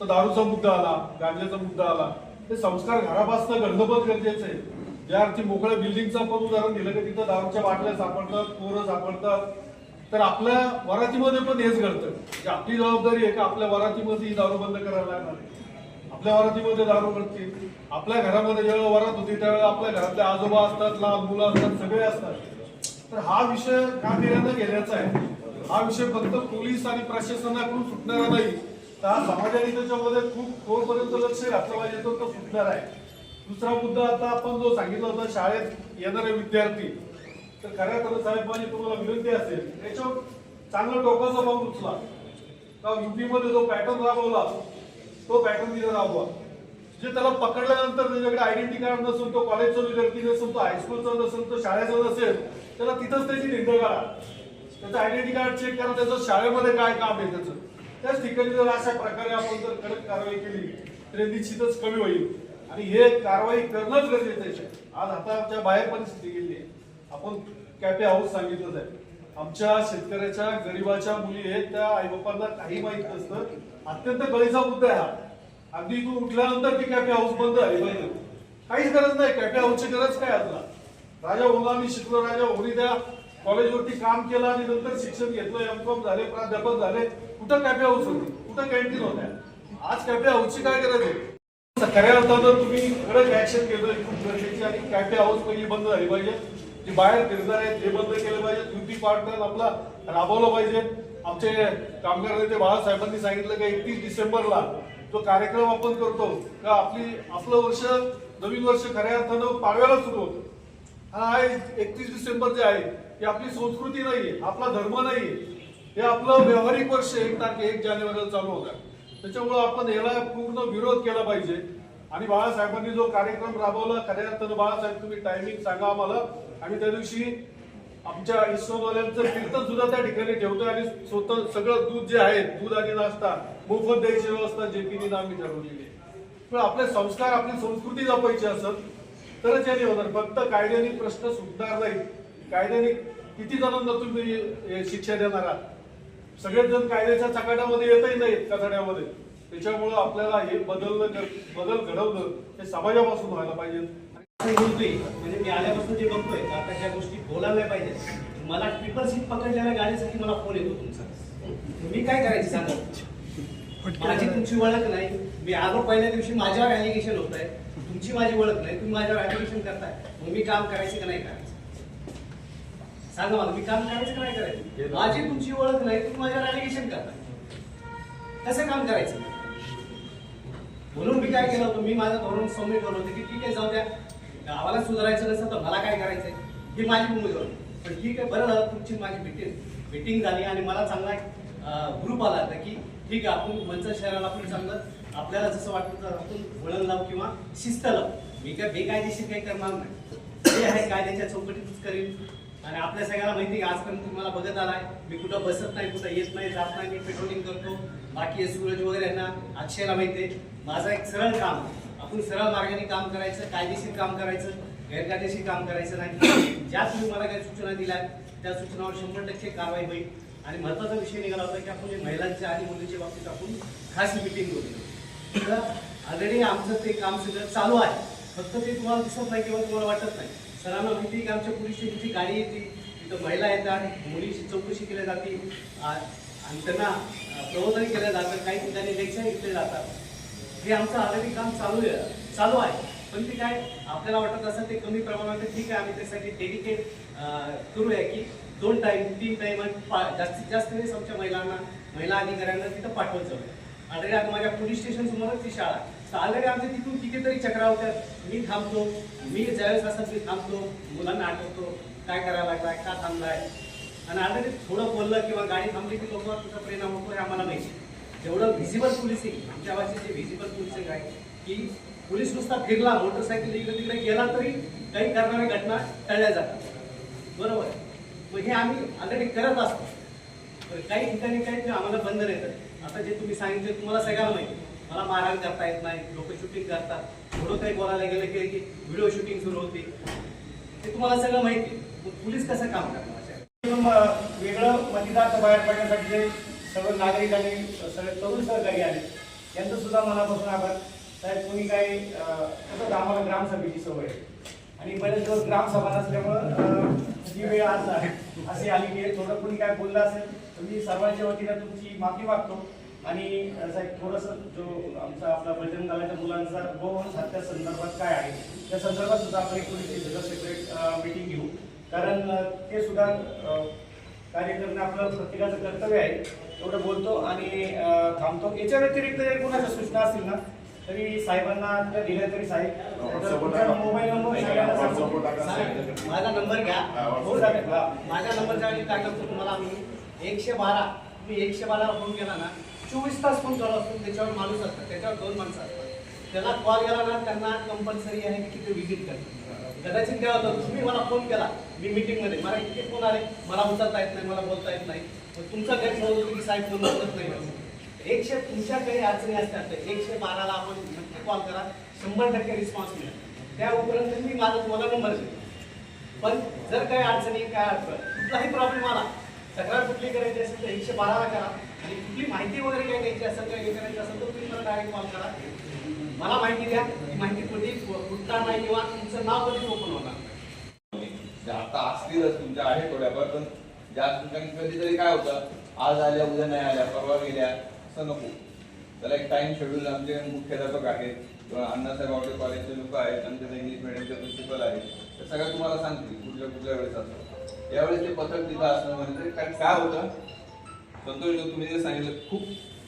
तर दारूचा मुद्दा आला गांजाचा मुद्दा आला. हे संस्कार घरापासून गंधपत गरजेचं आहे ज्या अर्थी मोकळ्या बिल्डिंगचं पण उदाहरण दिलं की तिथं दारूच्या बाटल्या सापडतात पोरं सापडतात. तर आपल्या वरातीमध्ये पण हेच घडतं. की आपली जबाबदारी आहे का आपल्या वरातीमध्ये ही दारू बंद करायला लागणार आपल्या वरातीमध्ये दारू घडते. आपल्या घरामध्ये जेव्हा वरात होती त्यावेळेला आपल्या घरातले आजोबा असतात लहान मुलं असतात सगळे असतात. तर हा विषय गांभीर्यानं घेण्याचा आहे? हा विषय फक्त पोलीस आणि प्रशासनाकडून सुटणारा नाही. तर हा समाजाने त्याच्यामध्ये खूप खोलपर्यंत लक्ष घातलं पाहिजे तो तो सुटणार आहे. दुसरा मुद्दा आता आपण जो सांगितला होता शाळेत येणारे विद्यार्थी. तर खऱ्या तर साहेब तुम्हाला विनंती असेल याच्यावर चांगला टोकाचा पाऊल उचला. का युपीमध्ये जो पॅटर्न राबवला तो पॅटर्न तिथे राबवा. जे त्याला पकडल्यानंतर त्याच्याकडे आयडेंटिटी कार्ड नसेल तो कॉलेजचा विद्यार्थी नसेल तो हायस्कूलचा नसेल तो शाळेचा नसेल त्याला तिथंच त्याची निंद काढा त्याचं आयडेंटिटी कार्ड चेक करा त्याचं शाळेमध्ये काय काम आहे त्याचं. ठिकाणी जर अशा प्रकारे आपण जर कडक कारवाई केली तर निश्चितच कमी होईल. आणि हे कारवाई करणंच गरजेचं आहे आज हाताच्या बाहेर परिस्थिती गेली आपण कॅपे हाऊस सांगितलंच आहे आमच्या शेतकऱ्याच्या गरीबाच्या मुली आहेत त्या आईबापांना काही माहीत नसतं. अत्यंत गळीचा मुद्दा आहे हा. अगदी इथून उठल्यानंतर ती कॅफे हाऊस बंद झाली पाहिजे काहीच गरज नाही. कॅफे हाऊसची गरज काय आता? राजा ओला मी शिकलो राजा ओली त्या कॉलेजवरती काम केलं आणि नंतर शिक्षण घेतलं एम कॉम झाले प्राध्यापक झाले कुठं कॅफे हाऊस होती? कुठं कॅन्टीन होत्या? आज कॅफे हाऊसची काय गरज आहे? खऱ्या अर्थानं तुम्ही कडक ऍक्शन घेतोय खूप गरजेची आणि कॅफे हाऊस पहिली बंद झाली पाहिजे. जे बाहेर फिरणार आहेत ते बंद केले पाहिजे. युपी पार्टनर आपला राबवलं पाहिजे. आमचे कामगार नेते बाळासाहेबांनी सांगितलं की एकतीस डिसेंबरला जो कार्यक्रम आपण करतो का आपली आपलं वर्ष नवीन वर्ष खऱ्या अर्थानं पाडव्याला सुरू होतं. हा एकतीस डिसेंबर जे आहे ही आपली संस्कृती नाहीये आपला धर्म नाहीये. हे आपलं व्यावहारिक वर्ष एक तारखे एक जानेवारीला चालू होतं त्याच्यामुळं आपण याला पूर्ण विरोध केला पाहिजे. आणि बाळासाहेबांनी जो कार्यक्रम राबवला खऱ्या अर्थानं बाळासाहेब तुम्ही टायमिंग सांगा आम्हाला. आणि त्या दिवशी आमच्या इस्रोवाल्यांचं कीर्तन सुद्धा त्या ठिकाणी ठेवतोय आणि स्वतः सगळं दूध जे आहे दूध आणि नाश्ता मोफत द्यायची व्यवस्था जेपीने आम्ही ठरवलेली आहे. पण आपले संस्कार आपली संस्कृती जपायची असत तरच याने होणार. फक्त कायद्याने प्रश्न सुटणार नाही कायद्याने किती जणांना तुम्ही शिक्षा देणार आहात? सगळेच जण कायद्याच्या चकाट्यामध्ये येतही नाहीत कथड्यामध्ये त्याच्यामुळं आपल्याला हे बदलणं बदल घडवणं हे समाजापासून व्हायला पाहिजे. बोलतोय म्हणजे मी आल्यापासून जे बघतोय आता ज्या गोष्टी बोलायला नाही पाहिजे मला ट्रिपल सीट पकडलेल्या गाडीसाठी मला फोन येतो तुमचा. मी काय करायचं सांगा? माझी तुमची ओळख नाही. मी आलो पहिल्या दिवशी माझ्यावर ऍलिगेशन होत आहे तुमची माझी ओळख नाही. तुम्ही माझ्यावर ऍलिगेशन करताय. मग मी काम करायचं का नाही करायचं? सांगा मला मी काम करायचं का नाही करायचं? माझी तुमची ओळख नाही तुम्ही माझ्यावर ऍलिगेशन करताय कसं काम करायचं? म्हणून मी काय केलं होतं मी माझं धोरण सौम्य ठेवलं होतं की ठीक आहे जाऊ द्या. गावाला सुधारायचं नसेल तर मला काय करायचंय? ही माझी भूमिका होती पण ठीक आहे बरं झालं तुमची माझी मीटिंग मीटिंग झाली आणि मला चांगला ग्रुप आला होता की ठीक आहे आपण मंच शहराला आपण चांगलं आपल्याला जसं वाटतं तर आपण वळण लावू किंवा शिस्त लावू. मी काय बेकायदेशीर काही करणार नाही. जे आहे कायद्याच्या चौकटीतच करीन. आणि आपल्या सगळ्याला माहिती आहे आजपर्यंत तुम्हाला बघत आलाय. मी कुठं बसत नाही कुठं येत नाही जात नाही मी पेट्रोलिंग करतो. बाकी सूरज वगैरे यांना अक्षयला माहिती आहे. माझं एक सरळ काम आपण सरळ मार्गाने काम करायचं कायदेशीर काम करायचं गैरकायदेशीर काम करायचं नाही. ज्या तुम्ही मला काही सूचना दिल्या त्या सूचनावर शंभर टक्के कारवाई होईल. आणि महत्त्वाचा विषय निघाला होता की आपण महिलांच्या आणि मुलींच्या बाबतीत आपण खास मिटिंग होती तर ऑलरेडी आमचं ते काम सगळं चालू आहे. फक्त ते तुम्हाला दिसत नाही किंवा तुम्हाला वाटत नाही. सरांना माहिती आहे की आमच्या पोलीस स्टेशनची गाडी येते तिथं महिला येतात मुलीची चौकशी केली जाते आणि त्यांना प्रबोधन केलं जातं काही ठिकाणी लेक्चर घेतले जातात. हे आमचं ऑलरेडी काम चालू आहे चालू आहे. पण ते काय आपल्याला वाटत असं ते कमी प्रमाणात ठीक आहे आम्ही त्यासाठी डेडिकेट करूया की दोन टाईम तीन टाइम जास्तीत जास्त वेळेस आमच्या महिलांना महिला अधिकाऱ्यांना तिथं पाठवत जाऊया ऑलरेडी आता माझ्या पोलीस स्टेशन समोरच ती शाळा आहे. आमचे आमच्या तिथून कितीतरी चक्रा होत्यात. मी थांबतो. मी ज्यावेळेस असं मी थांबतो मुलांना आठवतो काय करायला लागलाय का थांबलाय. आणि ऑलरेडी थोडं बोललं किंवा गाडी थांबली की लोकांवर तुझा परिणाम होतो हे आम्हाला माहिती आहे. जेवढं व्हिजिबल पोलिसिंग आमच्या भाषेत जे व्हिजिबल पोलिसिंग आहे की पोलीस नुसता फिरला मोटरसायकल इकडे तिकडे गेला तरी काही करणाऱ्या घटना टळल्या जातात. बरोबर? मग हे आम्ही ऑलरेडी करत असतो. तर काही ठिकाणी काही आम्हाला बंधन येतं. आता जे तुम्ही सांगितले तुम्हाला सगळ्याला माहिती मला मारहाण करता येत नाही. लोक शूटिंग करतात. थोडं काही बोलायला गेलं की की व्हिडिओ शूटिंग सुरू होती. ते तुम्हाला सगळं माहिती पोलीस कसं काम करणार? वेगळं मतदार बाहेर पडण्यासाठी जे सर्व नागरिक आणि सगळे तरुण सहकारी आले यांचं सुद्धा मनापासून आभार. साहेब कोणी काही कसं आम्हाला ग्रामसभेची सवय आहे. आणि बरेच दिवस ग्रामसभा नसल्यामुळं जी वेळ आज आहे. अशी आली की थोडं कोणी काय बोललं असेल तर मी सर्वांच्या वतीनं तुमची माफी मागतो. आणि साहेब थोडंसं जो आमचा आपला बजरंग दलाच्या मुलांचा गोवंश हत्या संदर्भात काय आहे त्या संदर्भात सुद्धा आपण एक थोडीशी सेपरेट मीटिंग घेऊ. कारण ते सुद्धा कार्य करणं आपलं प्रत्येकाचं कर्तव्य आहे एवढं बोलतो आणि थांबतो. याच्या व्यतिरिक्त जर कोणाच्या सूचना असतील ना तरी साहेबांना दिल्या तरी साहेब. मोबाईल नंबर माझा नंबर घ्या. हो हा. माझ्या नंबरच्या करतो तुम्हाला आम्ही एकशे बारा. तुम्ही एकशे बाराला फोन केला ना चोवीस तास फोन चालू असतो त्याच्यावर माणूस असतात त्याच्यावर दोन माणसं असतात. त्याला कॉल केला ना त्यांना कंपल्सरी आहे की ते व्हिजिट करतात कदाचित काय होतं तुम्ही मला फोन केला मी मीटिंगमध्ये मला इतके फोन आले मला उचलता येत नाही मला बोलता येत नाही. तर तुमचा गैरसमज होतो की साहेब फोन उचलत नाही एकशे तुमच्या काही अडचणी असतात तर एकशे बाराला आपण नक्की कॉल करा शंभर टक्के रिस्पॉन्स मिळेल. त्या उपरांत मी माझा तुम्हाला नंबर देतो. पण जर काही अडचणी काय अडचण कुठलाही प्रॉब्लेम आला तक्रार कुठली करायची असेल तर एकशे बाराला करा. आणि कुठली माहिती वगैरे काय द्यायची असेल काय हे असेल तर तुम्ही मला डायरेक्ट कॉल करा. मला माहिती द्या. ही माहिती कधी कुठला नाही किंवा तुमचं नाव कधी ओपन होणार. म्हणजे आता असतीलच तुमच्या आहे थोड्याफार पण जास्त तुमच्या कधीतरी काय होतं आज आल्या उद्या नाही आल्या परवा गेल्या असं नको. त्याला एक टाइम शेड्यूल आमचे मुख्याध्यापक आहेत. किंवा अण्णासाहेब आवडे कॉलेजचे लोक आहेत आमच्या इंग्लिश मिडियमचे प्रिन्सिपल आहेत. ते सगळं तुम्हाला सांगतील कुठल्या कुठल्या वेळेस असतं. यावेळेस ते पथक तिथं असणं म्हणजे काय काय होतं? संतोष तुम्ही जे सांगितलं खूप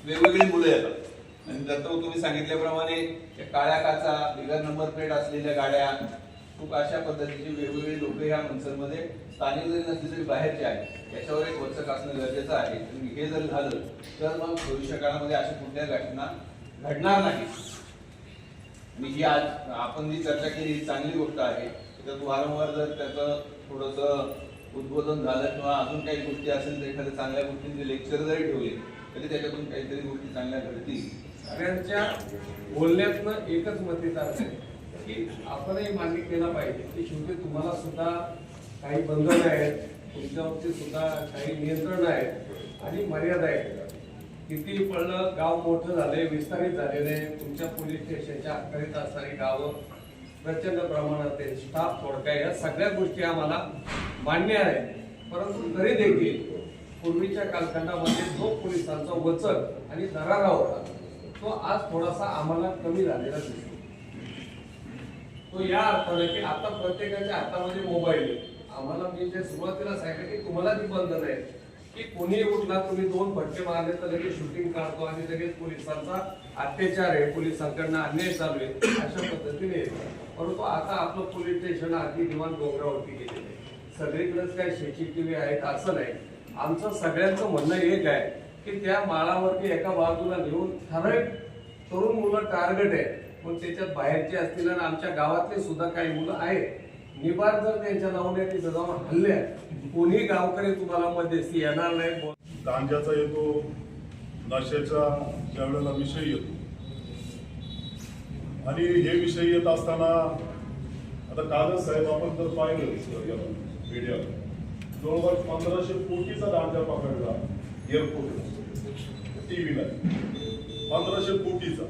वेगवेगळी मुलं येतात. आणि दत्त तुम्ही सांगितल्याप्रमाणे त्या काळ्या काचा बिगर नंबर प्लेट असलेल्या गाड्या खूप अशा पद्धतीची वेगवेगळी लोक ह्या मनसरमध्ये स्थानिक जरी नसली तरी बाहेरचे आहेत. याच्यावर एक वचक असणं गरजेचं आहे. हे जर झालं तर मग भविष्य काळामध्ये अशा कुठल्या घटना घडणार नाही. मी ही आज आपण जी चर्चा केली चांगली गोष्ट आहे. तर वारंवार जर त्याचं थोडंसं उद्बोधन झालं किंवा अजून काही गोष्टी असेल तर एखाद्या चांगल्या गोष्टींचे लेक्चर जरी ठेवले तरी त्याच्यातून काहीतरी गोष्टी चांगल्या घडतील. सगळ्यांच्या बोलण्यातनं एकच मत आहे की आपणही मान्य केला पाहिजे की शेवटी तुम्हाला सुद्धा काही बंधन आहेत तुमच्यावरती सुद्धा काही नियंत्रण आहेत आणि मर्यादा आहेत. किती पडलं गाव मोठं झालंय विस्तारित झालेले तुमच्या पोलीस स्टेशनच्या अखत्यारीत असणारी गावं प्रचंड प्रमाणात आहे स्टाफ थोडक्या या सगळ्या गोष्टी आम्हाला मान्य आहे. परंतु तरी देखील पूर्वीच्या कालखंडामध्ये जो पोलिसांचा वचक आणि दरारा होता तो आज थोडासा आम्हाला कमी झालेला दिसतो. तो या अर्थाने की आता प्रत्येकाच्या हातामध्ये मोबाईल आहे. आम्हाला मी जे सुरुवातीला सांगितलं की तुम्हाला ती बंधन आहे की कोणी उठला तुम्ही दोन फटके मारले तर लगेच शूटिंग काढतो आणि लगेच पोलिसांचा अत्याचार आहे पोलिसांकडनं अन्याय चालू आहे अशा पद्धतीने परंतु आता आपलं पोलीस स्टेशन अगदी दिवाण डोंगरावरती गेलेलं आहे. सगळीकडेच काय सीसीटीव्ही आहेत असं नाही. आमचं सगळ्यांचं म्हणणं एक आहे की त्या माळावरती एका बाजूला घेऊन ठराविक तरुण मुलं टार्गेट आहे. पण त्याच्यात बाहेरचे असतील आणि आमच्या गावातले सुद्धा काही मुलं आहेत. निबार जर त्यांच्या नावाने तिथं जाऊन हल्ल्या कोणी गावकरी तुम्हाला मध्यस्थी येणार नाही गांजाचा येतो नशेचा ज्या वेळेला विषय येतो. आणि हे विषय येत असताना आता कालच साहेब आपण जर पाहिलं मीडिया जवळपास पंधराशे कोटीचा गांजा पकडला. एअरपोर्ट टीव्हीला. पंधराशे कोटीचा.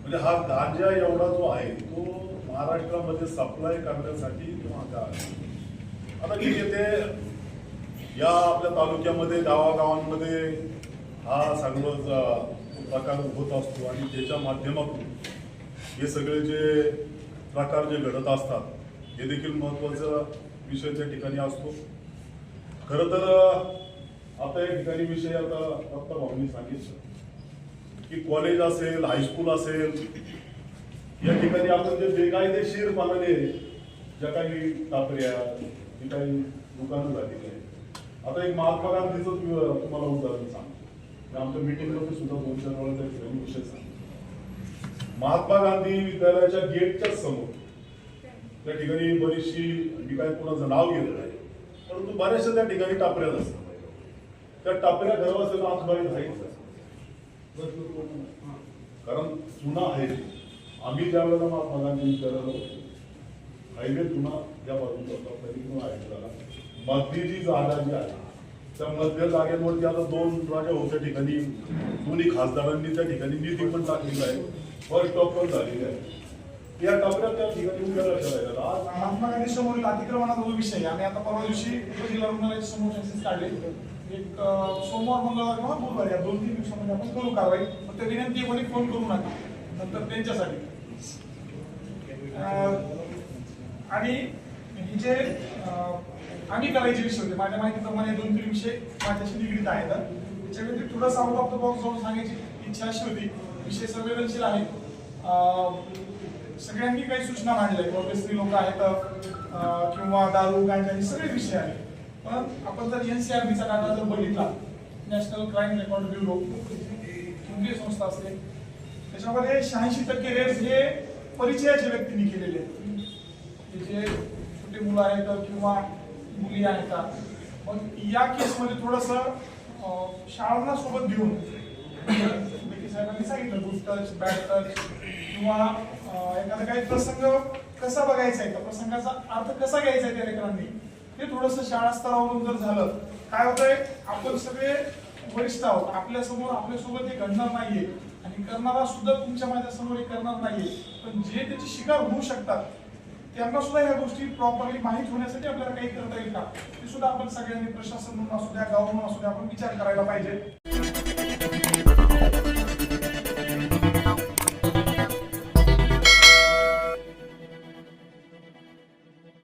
म्हणजे हा गांजा एवढा जो आहे तो महाराष्ट्रामध्ये सप्लाय करण्यासाठी आहे. आता ठीक आहे ते या आपल्या तालुक्यामध्ये गावागावांमध्ये हा सगळं प्रकार होत असतो आणि त्याच्या माध्यमातून हे सगळे जे प्रकार जे घडत असतात हे देखील महत्त्वाचा विषय त्या ठिकाणी असतो. खरं तर आता या ठिकाणी विषय आता डॉक्टर भाऊंनी सांगितलं. की कॉलेज असेल हायस्कूल असेल या ठिकाणी आपण जे बेकायदेशीर बेकायदेशीरपणाने ज्या काही टापऱ्या जी काही दुकानं झालेली आहेत. आता एक महात्मा गांधीचं तुम्हाला उदाहरण सांगतो. आमच्या मीटिंगमध्ये सुद्धा दोन चार वेळा त्या विषय सांगतो महात्मा गांधी विद्यालयाच्या गेटच्या समोर त्या ठिकाणी बरीचशी मी काय कोणाचं नाव घेत नाही. परंतु बऱ्याचशा त्या ठिकाणी टापऱ्यात असतात त्या टापऱ्या घरवासेला आजबाई राहायचं प्रश्न कारण जुना आहे. आम्ही ज्या वेळेला महात्मा गांधी विद्यालयाला होतो हायवे जुना ज्या बाजूला होता तरी पण झाला मधली जी जागा जी आहे त्या मतभेद जागेवरती आता दोन राजा होत्या ठिकाणी. दोन्ही खासदारांनी त्या ठिकाणी निधी पण टाकलेला आहे. फर्स्ट टॉप पण झालेली आहे. या टप्प्यात त्या ठिकाणी उभ्या ठेवायला आज महात्मा गांधी समोरील अतिक्रमणाचा जो विषय आम्ही आता परवा दिवशी उपजिल्हा रुग्णालयाच्या समोर काढले. एक सोमवार मंगळवार किंवा बुधवार या दोन तीन दिवसामध्ये आपण करू कारवाई. फक्त विनंती कोणी फोन करू नका. नंतर त्यांच्यासाठी. आणि ही जे आम्ही करायचे विषय होते माझ्या माहितीप्रमाणे दोन तीन विषय माझ्याशी निगडीत आहेत. त्याच्या व्यतिरिक्त थोडा आउट ऑफ द बॉक्स जाऊन सांगायची इच्छा अशी होती. विषय संवेदनशील आहे सगळ्यांनी काही सूचना मांडल्या किंवा बाबा स्त्री लोक आहेत किंवा दारू गांजा हे सगळे विषय आहेत. पण आपण जर एनसीआरबीचा डाटा जर बघितला नॅशनल क्राईम रेकॉर्ड ब्युरो केंद्रीय संस्था असते त्याच्यामध्ये शहाऐंशी टक्के रेट्स हे परिचयाच्या व्यक्तींनी केलेले आहेत. जे छोटे मुलं आहेत किंवा मुली आहेत मग या केसमध्ये थोडस शाळांना सोबत घेऊन साहेबांनी सांगितलं गुड टच बॅड टच किंवा एखादा काही प्रसंग कसा बघायचा आहे? त्या प्रसंगाचा अर्थ कसा घ्यायचा आहे त्या लेकरांनी? ते थोडस शाळा स्तरावरून जर झालं काय होतंय? आपण सगळे वरिष्ठ आहोत. आपल्यासमोर आपल्यासोबत हे घडणार नाहीये. आणि करणारा सुद्धा तुमच्या माझ्यासमोर हे करणार नाहीये. पण जे त्याचे शिकार होऊ शकतात त्यांना सुद्धा ह्या गोष्टी प्रॉपरली माहीत होण्यासाठी आपल्याला काही करता येईल का? ते सुद्धा आपण सगळ्यांनी प्रशासन म्हणून असू द्या गाव म्हणून असू द्या आपण विचार करायला पाहिजे.